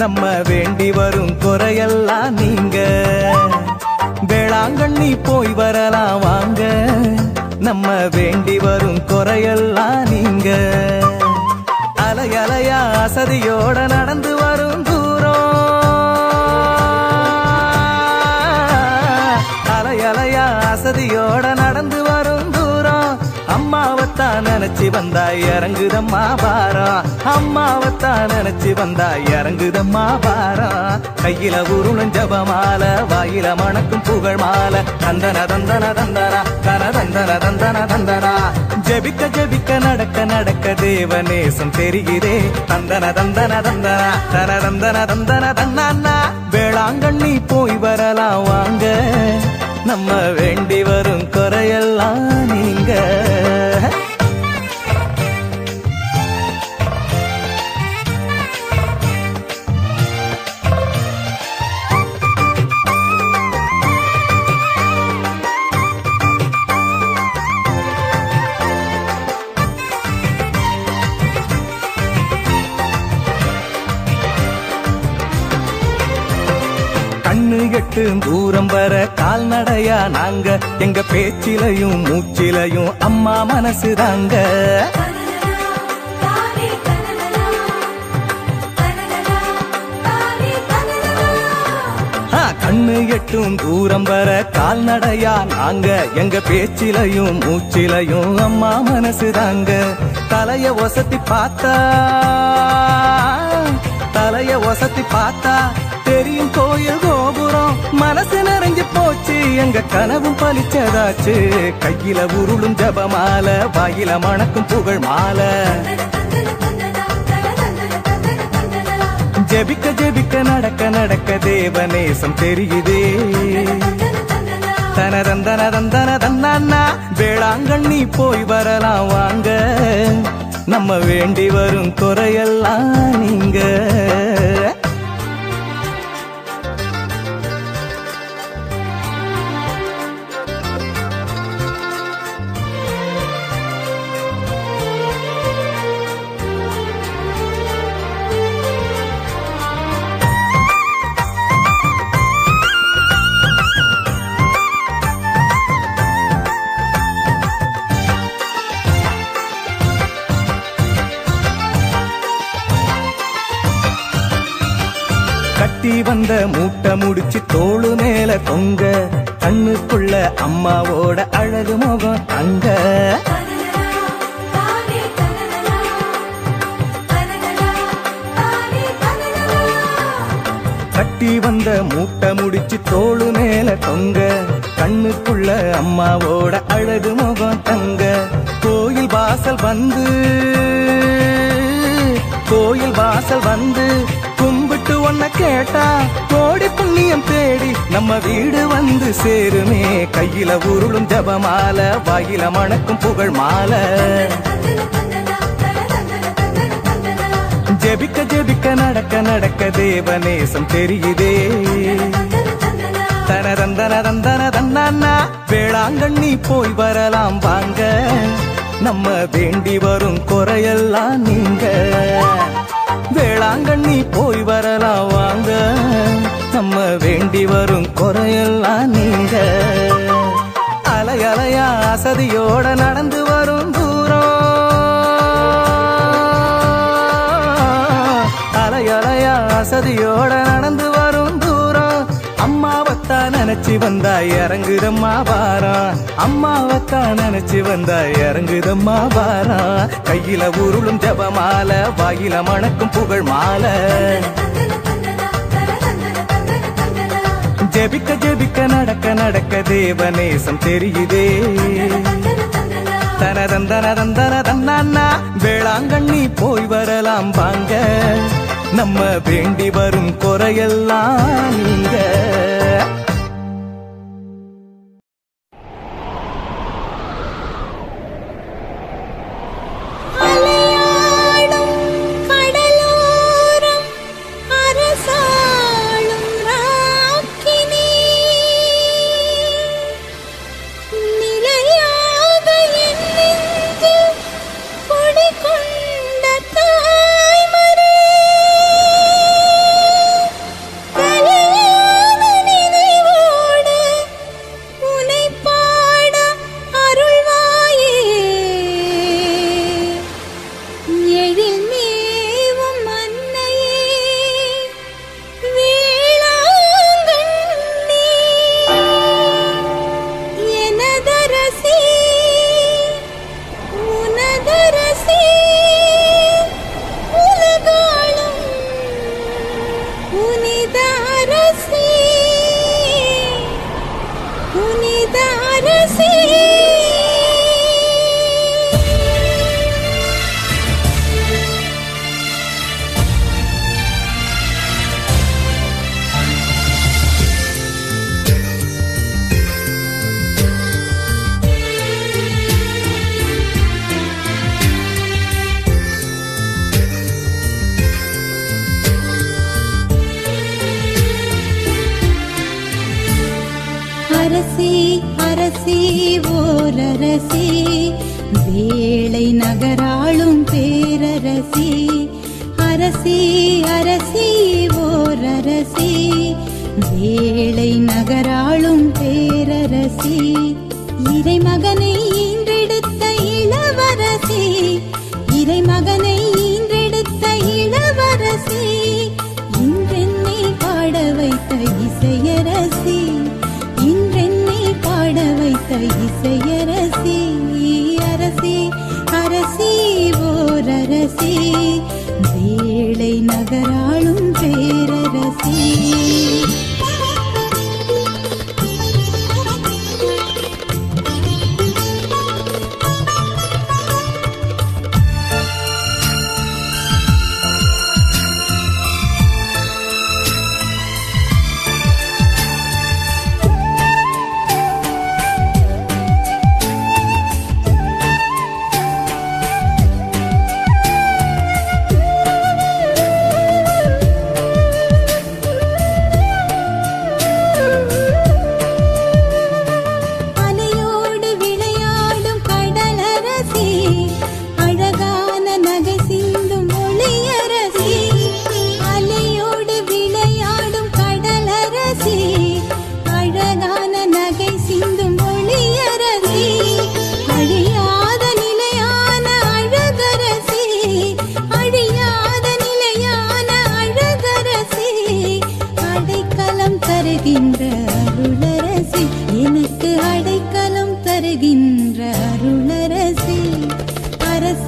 நம்ம வேண்டி வரும் குறையெல்லாம் நீங்க. வேளாங்கண்ணி போய் வரலாம் வாங்க. நம்ம வேண்டி வரும் குறையெல்லாம் நீங்க. அலை அலையா அசதியோட நடந்து வரும் தூரம். அலை அலையா அசதியோட நடந்து வரும் தூரம். அம்மாவத்தான் நினைச்சு வந்தா இறங்குதம்மா பாரம். அம்மாவத்தான் நினைச்சு வந்தா இறங்குதம்மா பாரா. கையில உருளும் ஜபமால வாயில மணக்கும் புகழ் மால. தந்தன தந்தன தந்தனா தன தந்தன தந்தன தந்தனா. ஜபிக்க ஜபிக்க நடக்க நடக்க தேவநேசம் தெரிகிறே தந்தன தந்தன தந்தனா தன தந்தன தந்தன தன்னா வேளாங்கண்ணி போய் வரலாம் வாங்க. நம்ம வேண்டி வரும் குறையெல்லாம் நீங்க. கண்ணு எட்டு தூரம் வர கால்நடையா நாங்க? எங்க பேச்சிலையும் மூச்சிலையும் அம்மா மனசு தாங்க. கண்ணு எட்டும் தூரம் வர கால்நடையா நாங்க? எங்க பேச்சிலையும் மூச்சிலையும் அம்மா மனசு தாங்க. தலைய ஒசத்தி பார்த்தா தலைய ஒசத்தி பார்த்தா கோயில் கோபுரம் மனசு நிறைஞ்சு போச்சு. எங்க கனவும் பலிச்சதாச்சு கையில உருளும் ஜபமால வாயில மணக்கும் புகழ் மாலை. ஜெபிக்க ஜெபிக்க நடக்க நடக்க தேவநேசம் தெரியுதே. தனதந்தன தந்தன தன்னா வேளாங்கண்ணி போய் வரலாம் வாங்க. நம்ம வேண்டி வரும் குறையெல்லாம் நீங்க. கட்டி வந்த மூட்டை முடிச்சு தோளு மேல தொங்க. கண்ணுக்குள்ள அம்மாவோட அழகு முகம் அங்க. கட்டி வந்த மூட்டை முடிச்சு தோளு மேல தொங்க. கண்ணுக்குள்ள அம்மாவோட அழகு முகம் தங்க கோயில் வாசல் வந்து கோயில் வாசல் வந்து. கூப்பிட்டு உன்னை கேட்டா கோடி புண்ணியம் தேடி நம்ம வீடு வந்து சேருமே. கையில உருளும் ஜபமால வாயில மணக்கும் புகழ் மாலை. ஜெபிக்க ஜெபிக்க நடக்க நடக்க தேவநேசம் தெரியுதே. தனதந்தன தந்தன தன்னா வேளாங்கண்ணி போய் வரலாம் வாங்க. நம்ம வேண்டி வரும் குறையெல்லாம் நீங்க. வேளாங்கண்ணி போய் வரலாம் வாங்க. நம்ம வேண்டி வரும் குறையெல்லாம் நீங்க. அலையலையா அசதியோட நினைச்சு வந்தா இறங்குதம்மா வாரம் அம்மாவத்தான் நினைச்சு வந்தா இறங்குதம்மா வாரம் கையில உருளும் ஜபமால வாயில மணக்கும் புகழ் மாலை. ஜெபிக்க ஜெபிக்க நடக்க நடக்க தேவநேசம் தெரியுதே. தனதந்தன தந்தன தன்னா வேளாங்கண்ணி போய் வரலாம் வாங்க. நம்ம வேண்டி வரும் குறையெல்லாம் நீங்க. அரசி அரசி ஓரரசி. வேளை நகராளும் பேரரசி. அரசி அரசி ஓரரசி. வேளை நகராளும்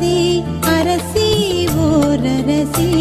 அரசி அரசி ஓரரசி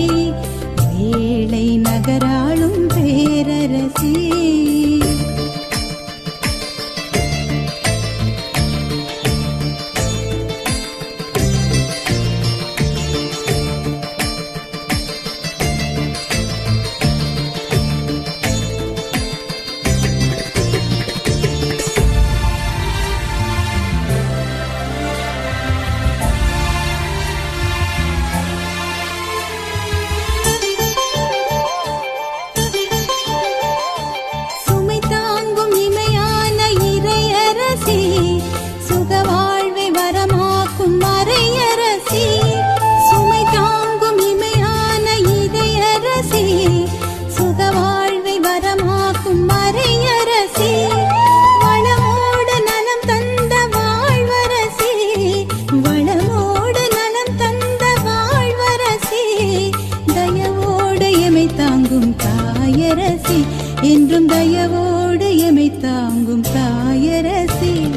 என்றும் தயவோடு எமை தாங்கும் தாயரசி.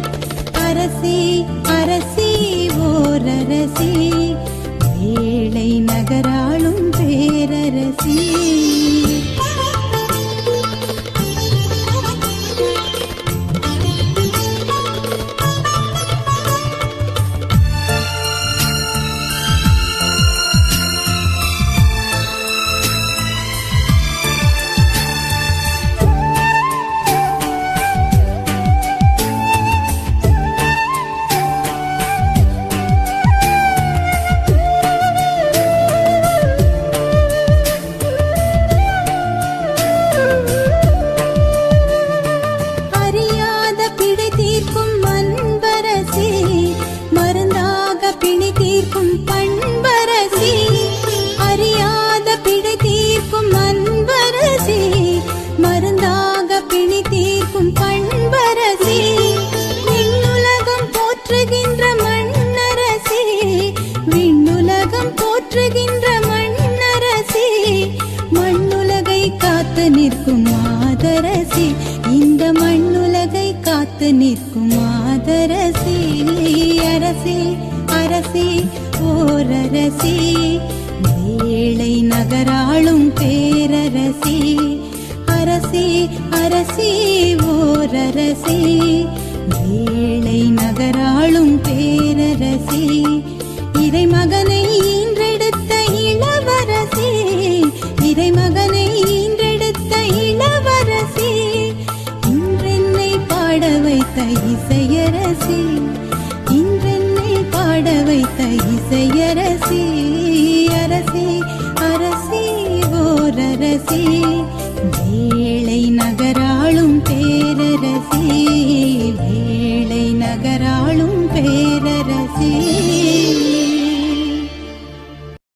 அரசி அரசி ஓரரசி. வேளை நகரா காத்து நிற்கும் மாதரசி அரசி அரசி ஓரரசி. வேளை நகராளும் பேரரசி அரசி அரசி ஓரரசி. வேளை நகராளும் பேரரசி இறை மகனை ஈன்றெடுத்த இளவரசி இறை மகனை வைத்த இசையரசி. இன்றென்னை பாட வைத்த இசையரசி. அரசி அரசி ஓரரசி. வேளை நகராளும்